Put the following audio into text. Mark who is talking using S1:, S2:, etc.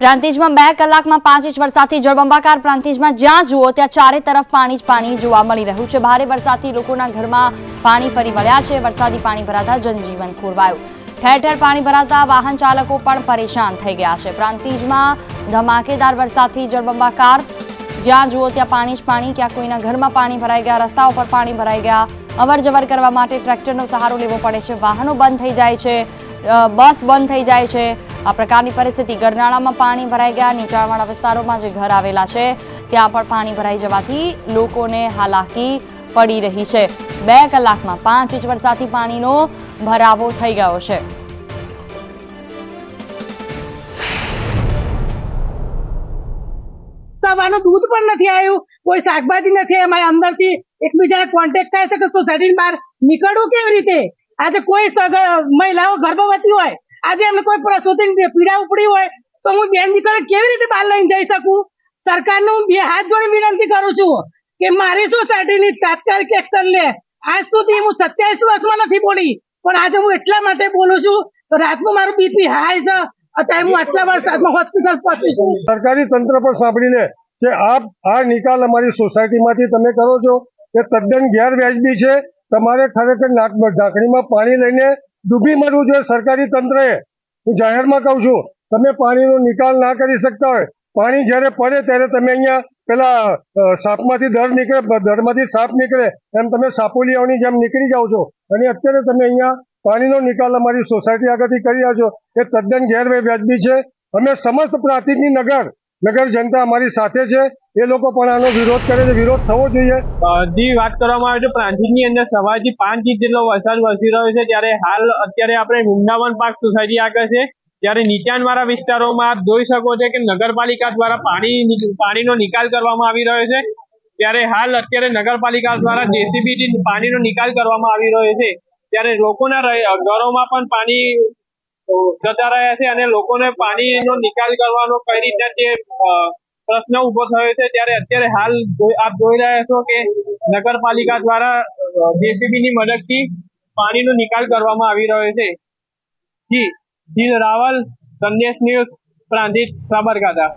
S1: પ્રાંતિજમાં બે કલાકમાં પાંચ ઇંચ વરસાદથી જળબંબાકાર પ્રાંતિજમાં જ્યાં જુઓ ત્યાં ચારે તરફ પાણી જ પાણી જોવા મળી રહ્યું છે. ભારે વરસાદથી લોકોના ઘરમાં પાણી ફરી વળ્યા છે. વરસાદી પાણી ભરાતા જનજીવન ખોરવાયું. ઠેર ઠેર પાણી ભરાતા વાહન ચાલકો પણ પરેશાન થઈ ગયા છે. પ્રાંતિજમાં ધમાકેદાર વરસાદથી જળબંબાકાર, જ્યાં જુઓ ત્યાં પાણી જ પાણી, ક્યાં કોઈના ઘરમાં પાણી ભરાઈ ગયા, રસ્તાઓ પર પાણી ભરાઈ ગયા. અવર જવર કરવા માટે ટ્રેક્ટરનો સહારો લેવો પડે છે. વાહનો બંધ થઈ જાય છે. બસ બંધ થઈ જાય છે. આ પ્રકારની પરિસ્થિતિ ગરનાળામાં પાણી ભરાઈ ગયા. નીચાણવાળા વિસ્તારોમાં જે ઘર આવેલા છે, ત્યાં પણ પાણી ભરાઈ જવાથી લોકોને હાલાકી પડી રહી છે. બે કલાકમાં પાંચ ઇંચ વરસાદથી પાણીનો ભરાવો થઈ ગયો છે.
S2: સવારનું દૂધ પણ નથી આવ્યું. કોઈ શાકભાજી નથી. એમાં અંદરથી એકબીજાને કોન્ટેક્ટ થાય છે કે સોસાયટી બહાર નીકળવું કેવી રીતે? આજે કોઈ મહિલાઓ ગર્ભવતી હોય આજે એમને કોઈ પ્રસૂતિની પીડા ઉપડી હોય તો હું બેન દીકરો કેવી રીતે બહાર લઈને જઈ શકું? સરકારને હું બે હાથ જોડી વિનંતી કરું છું કે મારી સોસાયટીની તાત્કાલિક એક્શન લે? આજ સુધી હું સત્યાવીસ વર્ષમાં નથી બોલી, પણ આજે હું એટલા માટે બોલું છું રાતનું મારું બીપી હાઈ છે, અત્યારે હું આટલા વરસાદમાં હોસ્પિટલ પહોંચી છું.
S3: સરકારી તંત્ર પણ સાંભળીને કે આપ આ નિકાલ અમારી સોસાયટીમાંથી તમે કરો છો, એ તદ્દન ગેરવ્યાજબી છે. તમારે ખરેખર નાક ઢાંકણીમાં પાણી લઈને ડૂબી મરવું જોઈએ સરકારી તંત્રએ. હું જાહેરમાં કહું છું, તમે પાણીનો નિકાલ ના કરી શકતા હોય. પાણી જ્યારે પડે ત્યારે તમે અહીંયા પેલા સાપમાંથી દર નીકળે દરમાંથી સાપ નીકળે, એમ તમે સાપોલિયાઓની જેમ નીકળી જાઓ છો. અને અત્યારે તમે અહીંયા પાણીનો નિકાલ અમારી સોસાયટી આગળથી કરી રહ્યા છો. એ તદ્દન ગેરવ્યાજબી છે. અમે સમસ્ત પ્રાંતિજની નગર નગર જનતા અમારી સાથે છે. એ લોકો પણ આનો વિરોધ કરે છે. વિરોધ થવો જોઈએ.
S4: બધી વાત કરવામાં આવે છે. પ્રાંતિજની અંદર સવારથી પાંચ ઇંચ જેટલો વરસાદ વરસી રહ્યો છે. ત્યારે હાલ અત્યારે આપણે વૃંદાવન પાર્ક સોસાયટી આગળ છે. ત્યારે નીચાણવાળા વિસ્તારોમાં આપ જોઈ શકો છો કે નગરપાલિકા દ્વારા પાણી પાણીનો નિકાલ કરવામાં આવી રહ્યો છે. ત્યારે હાલ અત્યારે નગરપાલિકા દ્વારા જેસીબી પાણીનો નિકાલ કરવામાં આવી રહ્યો છે. ત્યારે લોકોના ઘરોમાં પણ પાણી જતા રહ્યા છે અને લોકોને પાણીનો નિકાલ કરવાનો કઈ રીતે જે પ્રશ્ન ઊભો થયો છે ત્યારે અત્યારે હાલ આપ જોઈ રહ્યા છો કે નગરપાલિકા દ્વારા જેસીબી ની મદદથી પાણીનો નિકાલ કરવામાં આવી રહ્યો છે. જી જી રાવલ, સંદેશ ન્યૂઝ, પ્રાંતિજ સાબરકાંઠા.